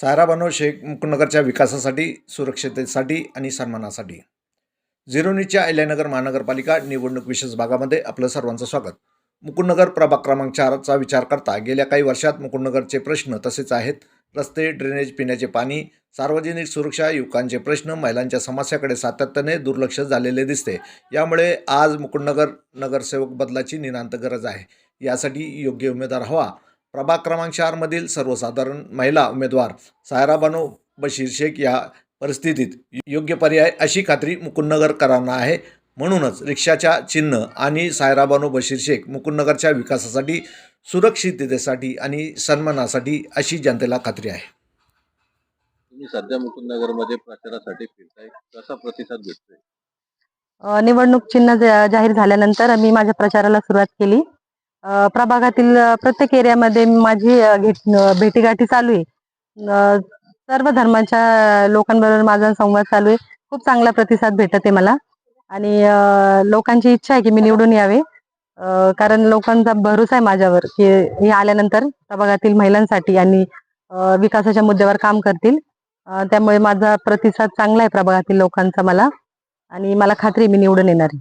सायरा बानो शेख मुकुंदनगरच्या विकासासाठी सुरक्षिततेसाठी आणि सन्मानासाठी. झिरोनीच्या अहिल्यानगर महानगरपालिका निवडणूक विशेष भागामध्ये आपलं सर्वांचं स्वागत. मुकुंदनगर प्रभाग क्रमांक चारचा विचार करता गेल्या काही वर्षात मुकुंदनगरचे प्रश्न तसेच आहेत. रस्ते ड्रेनेज पिण्याचे पाणी सार्वजनिक सुरक्षा युवकांचे प्रश्न महिलांच्या समस्याकडे सातत्याने दुर्लक्ष झालेले दिसते. यामुळे आज मुकुंदनगर नगरसेवक बदलाची निनांत गरज आहे. यासाठी योग्य उमेदवार हवा. प्रभाग क्रमांक चारमधील सर्वसाधारण महिला उमेदवार सायरा बानो बशीर शेख या परिस्थितीत योग्य पर्याय अशी खात्री मुकुंदनगरकरांना आहे. म्हणूनच रिक्षाच्या चिन्ह आणि सायरा बानो बशीर शेख मुकुंदनगरच्या विकासासाठी सुरक्षिततेसाठी आणि सन्मानासाठी अशी जनतेला खात्री आहे. तुम्ही सध्या मुकुंदनगरमध्ये प्रचारासाठी फिरताय कसा प्रतिसाद भेटतोय? निवडणूक चिन्ह जाहीर झाल्यानंतर मी माझ्या प्रचाराला सुरुवात केली. प्रभागातील प्रत्येक एरियामध्ये माझी घेट- भेटीगाठी चालू आहे. सर्व धर्माच्या लोकांबरोबर माझा संवाद चालू आहे. खूप चांगला प्रतिसाद भेटत आहे मला. आणि लोकांची इच्छा आहे की मी निवडून यावे. कारण लोकांचा भरोसा आहे माझ्यावर की हे आल्यानंतर प्रभागातील महिलांसाठी आणि विकासाच्या मुद्द्यावर काम करतील. त्यामुळे माझा प्रतिसाद चांगला आहे प्रभागातील लोकांचा मला. आणि मला खात्री मी निवडून येणार आहे.